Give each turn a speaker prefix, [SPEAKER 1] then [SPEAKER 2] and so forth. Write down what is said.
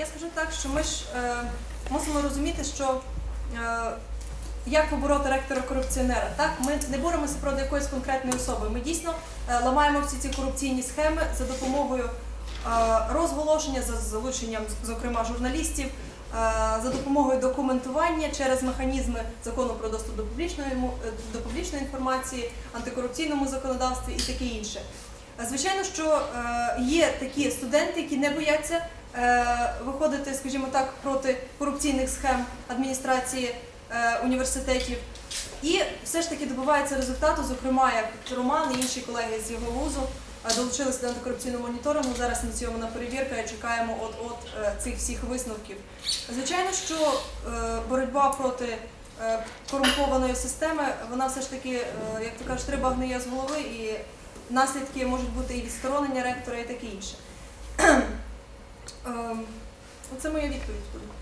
[SPEAKER 1] Я скажу так, що ми ж е, мусимо розуміти, що е, як побороти ректора корупціонера. Так, ми не боремося проти якоїсь конкретної особи. Ми дійсно е, ламаємо всі ці корупційні схеми за допомогою е, розголошення, за залученням, зокрема, журналістів, е, за допомогою документування через механізми закону про доступ до публічної е, до публічної інформації, антикорупційному законодавстві і таке інше. Е, Звичайно, що є такі студенти, які не бояться виходити, скажімо так, проти корупційних схем адміністрації е, університетів. І все ж таки добивається результату, зокрема, як Роман і інші колеги з його вузу е, долучилися до антикорупційного моніторингу. Зараз ініційована перевірка і чекаємо от-от е, цих всіх висновків. Звичайно, що е, боротьба проти е, корумпованої системи, вона все ж таки, е, як то кажуть, риба гниє з голови, і наслідки можуть бути і відсторонення ректора, і таке інше. Ем, Оце моя відповідь.